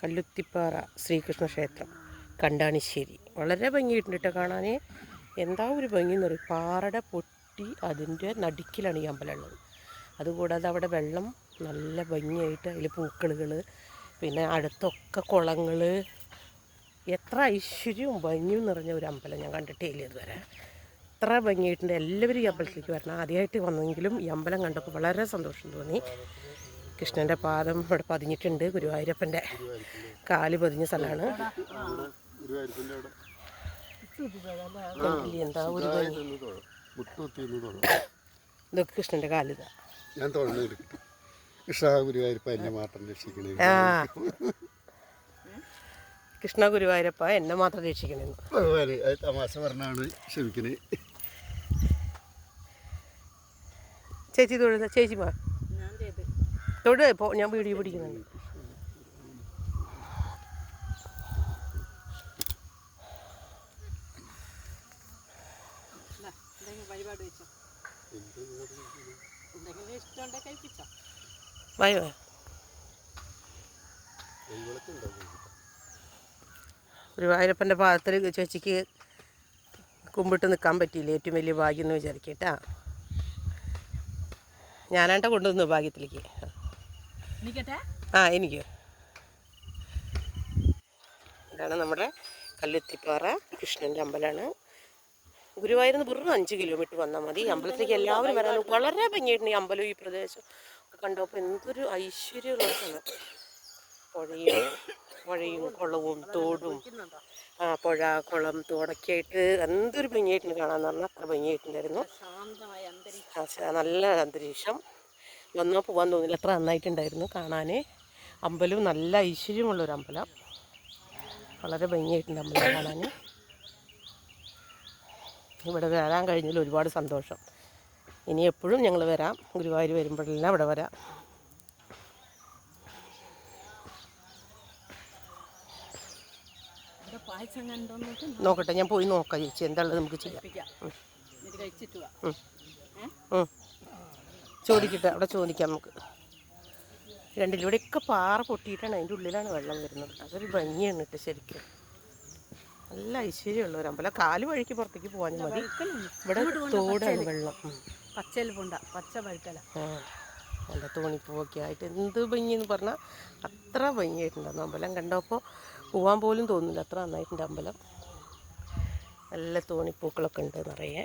കല്ലുത്തിപ്പാറ ശ്രീകൃഷ്ണ ക്ഷേത്രം കണ്ടാണിശ്ശേരി. വളരെ ഭംഗിയിട്ടുണ്ട് കേട്ടോ കാണാൻ എന്താ ഒരു ഭംഗി എന്ന് പറയും. പാറയുടെ പൊട്ടി അതിന്റെ നടുക്കിലാണ് ഈ അമ്പലം ഉള്ളത് അതുകൂടാതെ അവിടെ വെള്ളം നല്ല ഭംഗിയായിട്ട് അതിൽ പൂക്കളുകൾ പിന്നെ അടുത്തൊക്കെ കുളങ്ങൾ. എത്ര ഐശ്വര്യവും ഭംഗിയും നിറഞ്ഞ ഒരു അമ്പലം ഞാൻ കണ്ടിട്ടേ ഇല്ല ഇതുവരെ. എത്ര ഭംഗിയായിട്ടുണ്ട്. എല്ലാവരും ഈ അമ്പലത്തിലേക്ക് വരണം. ആദ്യമായിട്ട് വന്നെങ്കിലും ഈ അമ്പലം കണ്ടപ്പോൾ വളരെ സന്തോഷം തോന്നി. കൃഷ്ണന്റെ പാദം ഇവിടെ പതിഞ്ഞിട്ടുണ്ട്. ഗുരുവായൂരപ്പന്റെ കാൽ പതിഞ്ഞ സ്ഥലമാണ്. എന്താ ഒരു ഇതൊക്കെ കൃഷ്ണന്റെ കാലിതാ. ഞാൻ കൃഷ്ണ ഗുരുവായൂരപ്പ എന്നെ മാത്രം രക്ഷിക്കണേ. കൃഷ്ണ ഗുരുവായൂരപ്പ എന്നെ മാത്രം രക്ഷിക്കണമെന്ന് ഭഗവാന് തമാശ പറഞ്ഞാണ് ക്ഷമിക്കണേ. ചേച്ചി തൊഴുന്ന ചേച്ചി മാ തൊഴു ഇപ്പോൾ ഞാൻ വീഡിയോ പിടിക്കുന്നുണ്ട്. ഒരു വായോ ഗുരുവായൂരപ്പന്റെ പാദത്തിൽ ചേച്ചിക്ക് കുമ്പിട്ട് നിൽക്കാൻ പറ്റിയില്ല? ഏറ്റവും വലിയ ഭാഗ്യം എന്ന് വിചാരിക്കട്ടാ ഞാനാണ്ട കൊണ്ടുവന്നു ഭാഗ്യത്തിലേക്ക്. ആ എനിക്ക്. ഇതാണ് നമ്മുടെ കല്ലുത്തിപ്പാറ കൃഷ്ണന്റെ അമ്പലമാണ് ഗുരുവായൂരിൽ നിന്ന് വെറും അഞ്ച് കിലോമീറ്റർ വന്നാൽ മതി. ഈ അമ്പലത്തിലേക്ക് എല്ലാവരും വരാൻ വളരെ ഭംഗിയായിട്ടുണ്ട് ഈ അമ്പലം ഈ പ്രദേശം കണ്ടപ്പോൾ എന്തൊരു ഐശ്വര്യമുള്ള സ്ഥലം പുഴയും പുഴയും കുളവും തോടും ആ പുഴ കുളം തോടൊക്കെ ആയിട്ട് എന്തൊരു ഭംഗിയായിട്ടുണ്ട് കാണാൻ. പറഞ്ഞാൽ അത്ര ഭംഗിയായിട്ടുണ്ടായിരുന്നു നല്ല അന്തരീക്ഷം. വന്നാൽ പോകാൻ തോന്നില്ല. അത്ര നന്നായിട്ടുണ്ടായിരുന്നു കാണാൻ. അമ്പലവും നല്ല ഐശ്വര്യമുള്ളൊരു അമ്പലം. വളരെ ഭംഗിയായിട്ടുണ്ട് അമ്പലം കാണാൻ. ഇവിടെ വരാൻ കഴിഞ്ഞതിൽ ഒരുപാട് സന്തോഷം. ഇനി എപ്പോഴും ഞങ്ങൾ വരാം. ഗുരുവായൂർ വരുമ്പോഴെല്ലാം ഇവിടെ വരാം. നോക്കട്ടെ ഞാൻ പോയി നോക്കാം ചേച്ചി. എന്താ ഉള്ളത് നമുക്ക് ചെയ്യാം. ചോദിക്കട്ടെ അവിടെ ചോദിക്കാം നമുക്ക്. രണ്ടിലൂടെ ഒക്കെ പാറ പൊട്ടിയിട്ടാണ് അതിന്റെ ഉള്ളിലാണ് വെള്ളം വരുന്നത്. അതൊരു ഭംഗിയാണ് കേട്ടോ ശരിക്കും. നല്ല ഐശ്വര്യമുള്ള ഒരു അമ്പലം കാൽ വഴിക്ക് പുറത്തേക്ക് പോകാനും മതി. ഇവിടെ തോടാണ് വെള്ളം. പച്ചയിൽ പച്ച പഴുക്കല ആ നല്ല തോണിപ്പൂവൊക്കെ ആയിട്ട് എന്ത് ഭംഗി എന്ന് പറഞ്ഞാൽ അത്ര ഭംഗിയായിട്ടുണ്ടായിരുന്നു അമ്പലം. കണ്ടപ്പോൾ പോകാൻ പോലും തോന്നുന്നില്ല. അത്ര നന്നായിട്ടുണ്ട് അമ്പലം. നല്ല തോണിപ്പൂക്കളൊക്കെ ഉണ്ട് നിറയെ.